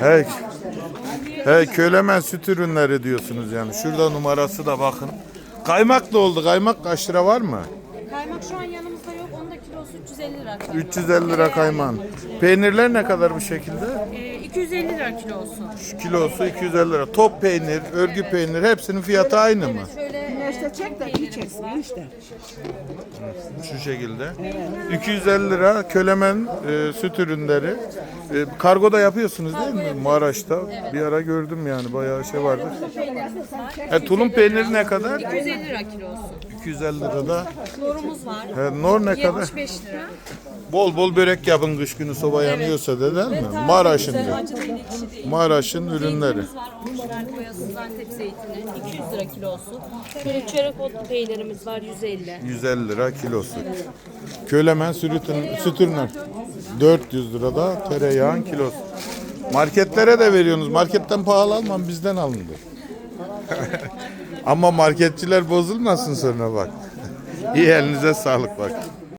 He, he kölemen süt ürünleri diyorsunuz yani. Şurada numarası da bakın. Kaymak da oldu. Kaymak kaç lira var mı? Kaymak şu an yanımızda yok. Onun da kilosu 350 lira. 350 lira kaymağın. Peynirler ne kadar bu şekilde? Ee, 250 lira kilosu. Şu kilosu 250 lira. Top peynir, örgü peynir hepsinin fiyatı aynı mı? İşte çek de iyi çeksin işte. Şu şekilde. 250 lira kölemen e, süt ürünleri. E, kargo da yapıyorsunuz değil mi? Maraş'ta. Bir ara gördüm yani bayağı şey vardı. E, tulum peyniri ne kadar? 250 lira kilosu. 250 lirada. Norumuz var. E, nor ne kadar? 75 lira. Bol bol börek yapın kış günü soba yanıyorsa da değil mi? Maraş'ın diyor. Maraş'ın ürünleri. Peynirimiz var. Boyasız Antep zeytini. 200 lira kilosu. Şöyle çörek otlu peynirimiz var 150. 150 lira kilosu. Kölemen ürünler. 400 lirada tereyağın kilosu. Marketlere de veriyorsunuz. Marketten pahalı almam bizden alındı. Ama marketçiler bozulmasın sonra bak. İyi elinize sağlık bak.